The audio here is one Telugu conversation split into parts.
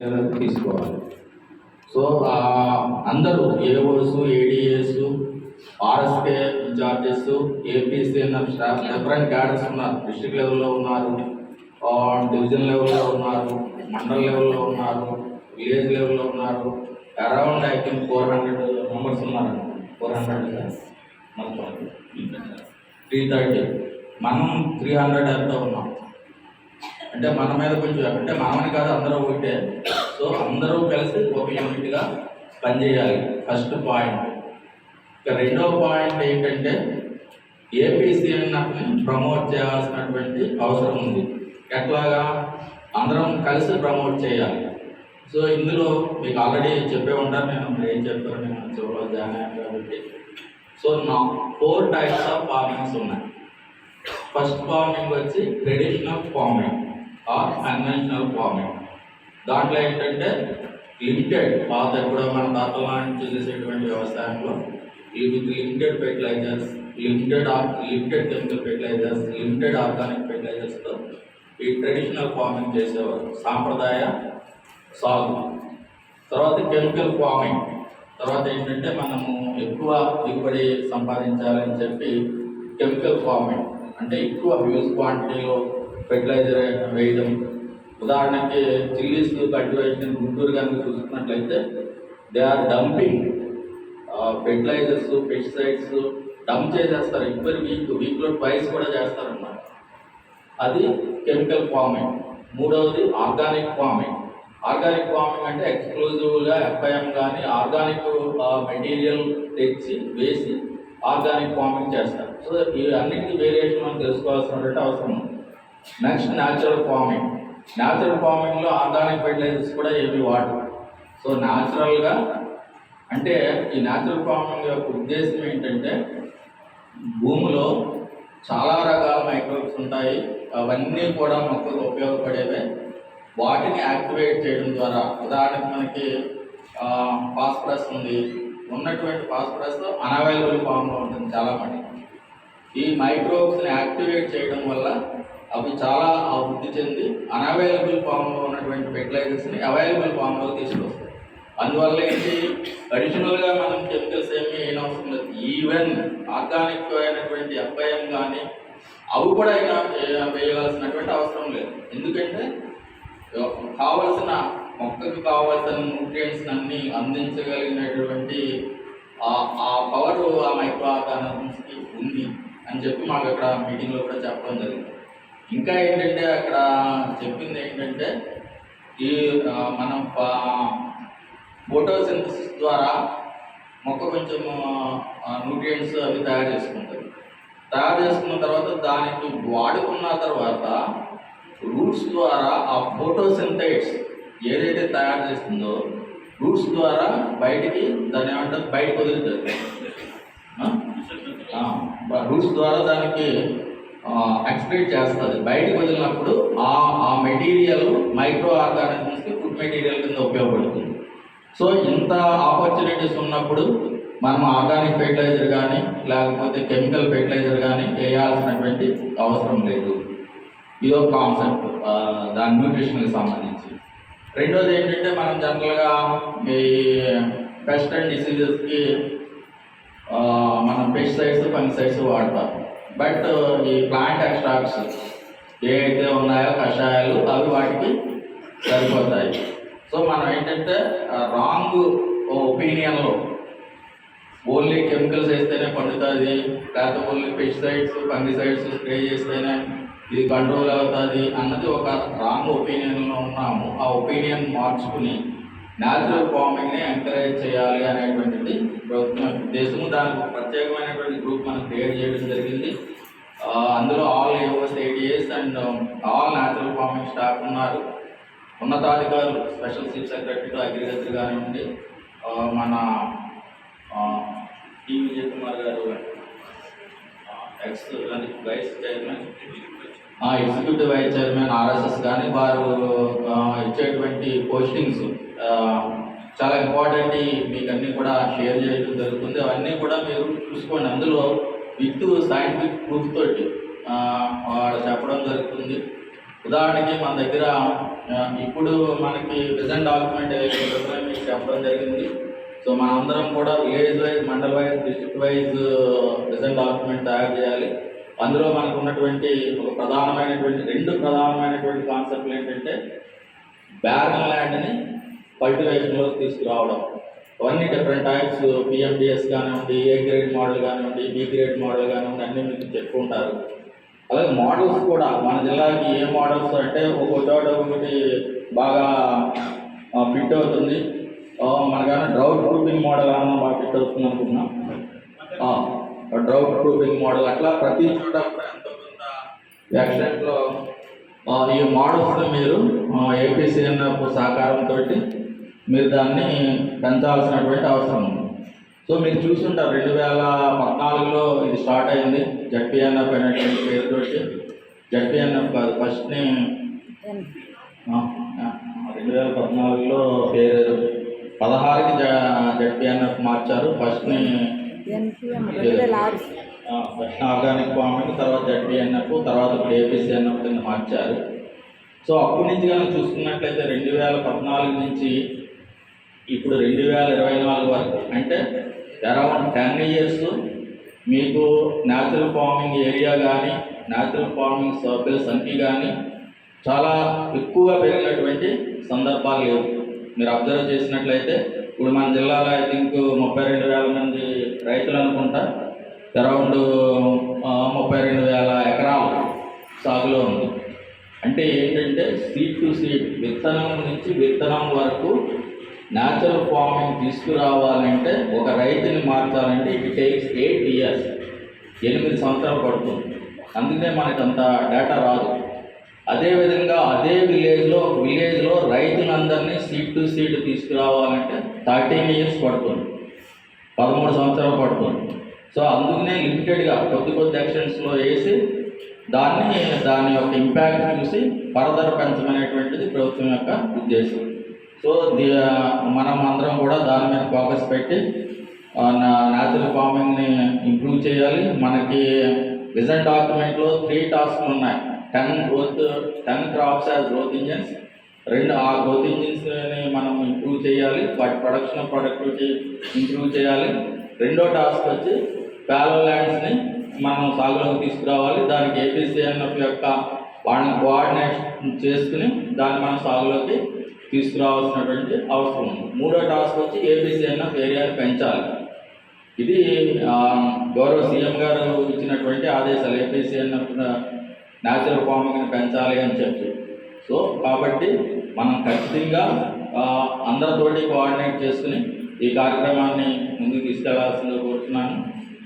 తీసుకోవాలి. సో అందరూ AOs ADs RSK incharges APCNF staff different cadres ఉన్నారు. డిస్ట్రిక్ట్ లెవెల్లో ఉన్నారు. డివిజన్ లెవెల్లో ఉన్నారు. మండల్ లెవెల్లో ఉన్నారు. విలేజ్ లెవెల్లో ఉన్నారు. Around I think four hundred members ఉన్నారు. ఫోర్ హండ్రెడ్ మొత్తం. త్రీ థర్టీ మనం త్రీ హండ్రెడ్ ఎంతో ఉన్నాం? అంటే మన మీద కొంచెం అంటే మనమని కాదు అందరూ ఒకటే. సో అందరూ కలిసి ఒక యూనిట్గా పనిచేయాలి. ఫస్ట్ పాయింట్ ఇక రెండో పాయింట్ ఏంటంటే ఏపీసీఎన్ఎఫ్ని ప్రమోట్ చేయాల్సినటువంటి అవసరం ఉంది. ఎట్లాగా? అందరం కలిసి ప్రమోట్ చేయాలి. సో ఇందులో మీకు ఆల్రెడీ చెప్పే ఉంటారు నేను ఏం చెప్పారు నేను చివరిలో జాయిన్ అయ్యాను కాబట్టి. సో నా ఫోర్ టైప్స్ ఆఫ్ ఫార్మింగ్స్ ఉన్నాయి. ఫస్ట్ ఫార్మింగ్ వచ్చి traditional farming or conventional farming దాంట్లో ఏంటంటే లిమిటెడ్ పాత ఎప్పుడో మన తాతల నుంచి చేసేటువంటి వ్యవసాయంలో with limited fertilisers limited limited chemical fertilisers limited organic ఫెర్టిలైజర్స్తో ఈ ట్రెడిషనల్ ఫార్మింగ్ చేసేవారు. సాంప్రదాయ సాగు. తర్వాత కెమికల్ ఫార్మింగ్ తర్వాత ఏంటంటే మనము ఎక్కువ దిగుబడి సంపాదించాలని చెప్పి కెమికల్ ఫార్మింగ్ అంటే ఎక్కువ హ్యూజ్ క్వాంటిటీలో ఫెర్టిలైజర్ వేయడం. ఉదాహరణకి చిల్లీస్ కల్టివేషన్ గుంటూరు కనుక చూసుకున్నట్లయితే they are dumping fertilisers pesticides dump చేసేస్తారు. ఎవ్రీ వీక్ వీక్లో ట్వైస్ కూడా చేస్తారన్నమాట. అది కెమికల్ ఫార్మింగ్ మూడవది ఆర్గానిక్ ఫార్మింగ్ ఆర్గానిక్ ఫార్మింగ్ అంటే ఎక్స్క్లూజివ్గా ఎఫ్ఐఎం కానీ ఆర్గానిక్ మెటీరియల్ తెచ్చి వేసి ఆర్గానిక్ ఫార్మింగ్ చేస్తారు. సో ఇవి అన్నింటి వేరియేషన్ మనం తెలుసుకోవాల్సినటువంటి అవసరం ఉంది. నెక్స్ట్ న్యాచురల్ ఫార్మింగ్ న్యాచురల్ ఫార్మింగ్లో ఆర్గానిక్ ఫెర్టిలైజర్స్ కూడా ఏవి వాడు సో న్యాచురల్గా అంటే ఈ న్యాచురల్ ఫార్మింగ్ యొక్క ఉద్దేశం ఏంటంటే భూమిలో చాలా రకాల మైక్రోబ్స్ ఉంటాయి. అవన్నీ కూడా మొక్కలు ఉపయోగపడేవే. వాటిని యాక్టివేట్ చేయడం ద్వారా ఉదాహరణకు మనకి ఫాస్ఫరస్ ఉంది. ఉన్నటువంటి ఫాస్ఫరస్ అనవైలబుల్ ఫామ్లో ఉంటుంది చాలా మంది ఈ మైక్రోబ్స్ని యాక్టివేట్ చేయడం వల్ల అవి చాలా అభివృద్ధి చెంది అనవైలబుల్ ఫామ్లో ఉన్నటువంటి ఫెర్టిలైజర్స్ని అవైలబుల్ ఫామ్లో తీసుకొస్తాయి అందువల్ల ఏంటి? అడిషనల్గా మనం కెమికల్స్ ఏమీ వేయనవసరం లేదు. ఈవెన్ ఆర్గానిక్ అయినటువంటి ఎఫ్ఐఎం కానీ అవి కూడా అయినా వేయాల్సినటువంటి అవసరం లేదు. ఎందుకంటే కావలసిన మొక్కకు కావాల్సిన న్యూట్రియంట్స్ అన్ని అందించగలిగినటువంటి ఆ- ఆ పవర్ ఆ మైక్రో ఆర్గానిజమ్స్కి ఉంది అని చెప్పి మాకు అక్కడ మీటింగ్లో కూడా చెప్పడం జరిగింది. ఇంకా ఏంటంటే అక్కడ చెప్పింది ఏంటంటే ఈ మనం ఫోటోసింథసిస్ ద్వారా మొక్క కొంచెం న్యూట్రియంట్స్ అవి తయారు చేసుకుంటుంది. తయారు చేసుకున్న తర్వాత దానికి వాడుకున్న తర్వాత రూట్స్ ద్వారా ఆ ఫోటోసింథైట్స్ ఏదైతే తయారు చేస్తుందో రూట్స్ ద్వారా బయటికి దాని ఏమంటారు? బయటకు వదులుతుంది రూట్స్ ద్వారా దానికి ఎక్స్ప్రెట్ చేస్తుంది. బయటకు వదిలినప్పుడు ఆ ఆ మెటీరియల్ మైక్రో ఆర్గానిజమ్స్కి ఫుడ్ మెటీరియల్ కింద ఉపయోగపడుతుంది. సో ఇంత ఆపర్చునిటీస్ ఉన్నప్పుడు మనం ఆర్గానిక్ ఫెర్టిలైజర్ కానీ లేకపోతే కెమికల్ ఫెర్టిలైజర్ కానీ వేయాల్సినటువంటి అవసరం లేదు. ఇది ఒక కాన్సెప్ట్ దాని న్యూట్రిషన్కి సంబంధించి. రెండోది ఏంటంటే మనం జనరల్గా ఈ పెస్ట్ అండ్ డిసీజెస్కి మనం పెస్టిసైడ్స్ ఫంగిసైడ్స్ వాడతాం బట్ ఈ ప్లాంట్ ఎక్స్ట్రాక్ట్స్ ఏవైతే ఉన్నాయో కషాయాలు అవి వాటికి సరిపోతాయి. సో మనం ఏంటంటే రాంగ్ ఒపీనియన్లో ఓన్లీ కెమికల్స్ వేస్తేనే పండుతుంది లేకపోతే ఓన్లీ పెస్టిసైడ్స్ ఫంగిసైడ్స్ స్ప్రే చేస్తేనే ఇది కంట్రోల్ అవుతుంది అన్నది ఒక రాంగ్ ఒపీనియన్లో ఉన్నాము. ఆ ఒపీనియన్ మార్చుకుని న్యాచురల్ ఫార్మింగ్ని ఎంకరేజ్ చేయాలి అనేటువంటిది ప్రభుత్వం దేశము ఉద్దేశము. దానికి ఒక ప్రత్యేకమైనటువంటి గ్రూప్ మనం క్రియేట్ చేయడం జరిగింది. అందులో all AOs ATS and all natural farming staff ఉన్నారు. ఉన్నతాధికారులు స్పెషల్ చీఫ్ సెక్రటరీ అగ్రికల్చర్ కానివ్వండి మన టీ విజయ్ కుమార్ గారు ex vice chairman executive vice chairman RSS కానీ వారు ఇచ్చేటువంటి పోస్టింగ్స్ చాలా ఇంపార్టెంట్ మీకు అన్నీ కూడా షేర్ చేయడం జరుగుతుంది. అవన్నీ కూడా మీరు చూసుకోండి. అందులో విత్ సైంటిఫిక్ ప్రూఫ్ తోటి వాడు చెప్పడం జరుగుతుంది. ఉదాహరణకి మన దగ్గర ఇప్పుడు మనకి ప్రజెంట్ డాక్యుమెంట్ మీకు చెప్పడం జరిగింది. సో మనందరం కూడా village wise mandal wise district wise present document తయారు చేయాలి. అందులో మనకు ఉన్నటువంటి ఒక ప్రధానమైనటువంటి రెండు ప్రధానమైనటువంటి కాన్సెప్ట్లు ఏంటంటే బ్యారన్ ల్యాండ్ని కల్టివేషన్లో తీసుకురావడం. అవన్నీ డిఫరెంట్ టైప్స్ పిఎండిఎస్ కానివ్వండి ఏ గ్రేడ్ మోడల్ కానివ్వండి బి గ్రేడ్ మోడల్ కానివ్వండి అన్నీ మీకు చెప్పుకుంటారు అలాగే మోడల్స్ కూడా మన జిల్లాకి ఏ మోడల్స్ అంటే ఒక్కొక్క చోట ఒకటి బాగా ఫిట్ అవుతుంది. మనకన్నా డ్రౌట్ ప్రూఫింగ్ మోడల్ అన్న బాగా ఫిట్ అవుతుంది అనుకున్నాం డ్రౌట్ ప్రూఫింగ్ మోడల్ అట్లా ప్రతి చోట కూడా ఎంతో కొంత యాక్సిడెంట్లో ఈ మోడల్స్ని మీరు ఏపీసీఎన్ఎఫ్ సహకారంతో మీరు దాన్ని పెంచాల్సినటువంటి అవసరం ఉంది. సో మీరు చూస్తుంటారు రెండు వేల పద్నాలుగులో ఇది స్టార్ట్ అయింది. జడ్పిఎన్ఎఫ్ అనేటువంటి పేరుతోటి. జడ్పిఎన్ఎఫ్ కాదు ఫస్ట్ని రెండు వేల పద్నాలుగులో పేరు పదహారుకి జడ్పిఎన్ఎఫ్ మార్చారు ఫస్ట్ని ఫస్ట్ ఆర్గానిక్ ఫార్మింగ్ తర్వాత జడ్పిఎన్ఎఫ్ తర్వాత ఏపీసీఎన్ఎఫ్ కింద మార్చారు. సో అప్పటి నుంచి కానీ చూసుకున్నట్లయితే రెండు వేల పద్నాలుగు నుంచి ఇప్పుడు రెండు వేల ఇరవై నాలుగు వరకు. అంటే అరౌండ్ టెన్ ఇయర్స్ మీకు న్యాచురల్ ఫార్మింగ్ ఏరియా కానీ న్యాచురల్ ఫార్మింగ్ సర్కిల్ సంఖ్య కానీ చాలా ఎక్కువగా పెరిగినటువంటి సందర్భాలు లేవు. మీరు అబ్జర్వ్ చేసినట్లయితే ఇప్పుడు మన జిల్లాలో ఐ థింక్ ముప్పై రెండు వేల మంది రైతులు అనుకుంటా. అరౌండ్ ముప్పై రెండు వేల ఎకరాలు సాగులో ఉంది. అంటే ఏంటంటే సీడ్ టు సీడ్ విత్తనం నుంచి విత్తనం వరకు న్యాచురల్ ఫార్మింగ్ తీసుకురావాలంటే ఒక రైతుని మార్చాలంటే ఇట్ టేక్స్ ఎయిట్ ఇయర్స్ ఎనిమిది సంవత్సరాలు పడుతుంది. అందుకనే మనకు అంత డేటా రాదు. అదేవిధంగా అదే విలేజ్లో విలేజ్లో రైతులందరినీ సీట్ టు సీట్ తీసుకురావాలంటే థర్టీన్ ఇయర్స్ పడుతుంది. పదమూడు సంవత్సరాలు పడుతుంది. సో అందుకనే లిమిటెడ్గా కొద్ది కొద్ది యాక్షన్స్లో వేసి దాన్ని దాని యొక్క ఇంపాక్ట్ చూసి ఫర్దర్ పెంచమనేటువంటిది ప్రభుత్వం యొక్క ఉద్దేశం. సో మనం అందరం కూడా దాని మీద ఫోకస్ పెట్టి న్యాచురల్ ఫార్మింగ్ని ఇంప్రూవ్ చేయాలి. మనకి విజన్ డాక్యుమెంట్లో త్రీ టాస్క్లు ఉన్నాయి. Ten growth ten crops as growth engines రెండు ఆ గ్రోత్ ఇంజిన్స్ని మనం ఇంప్రూవ్ చేయాలి. వాటి ప్రొడక్షన్ ప్రొడక్టివిటీ ఇంప్రూవ్ చేయాలి. రెండో టాస్క్ వచ్చి ప్యాలో ల్యాండ్స్ని మనం సాగులోకి తీసుకురావాలి. దానికి ఏపీసీఎన్ఎఫ్ యొక్క వాళ్ళని కోఆర్డినేషన్ చేసుకుని దాన్ని మనం సాగులోకి తీసుకురావాల్సినటువంటి అవసరం ఉంది. మూడో టాస్క్ వచ్చి ఏపీసీఎన్ఎఫ్ ఏరియాని పెంచాలి. ఇది గౌరవ సీఎం గారు ఇచ్చినటువంటి ఆదేశాలు. ఏపీసీఎన్ఎఫ్ న్యాచురల్ ఫార్మింగ్ని పెంచాలి అని చెప్పి. సో కాబట్టి మనం ఖచ్చితంగా అందరితోటి కోఆర్డినేట్ చేసుకుని ఈ కార్యక్రమాన్ని ముందుకు తీసుకెళ్ళాల్సిందిగా కోరుతున్నాను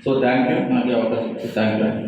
సో థ్యాంక్ యూ నాకు అవకాశం థ్యాంక్ యూ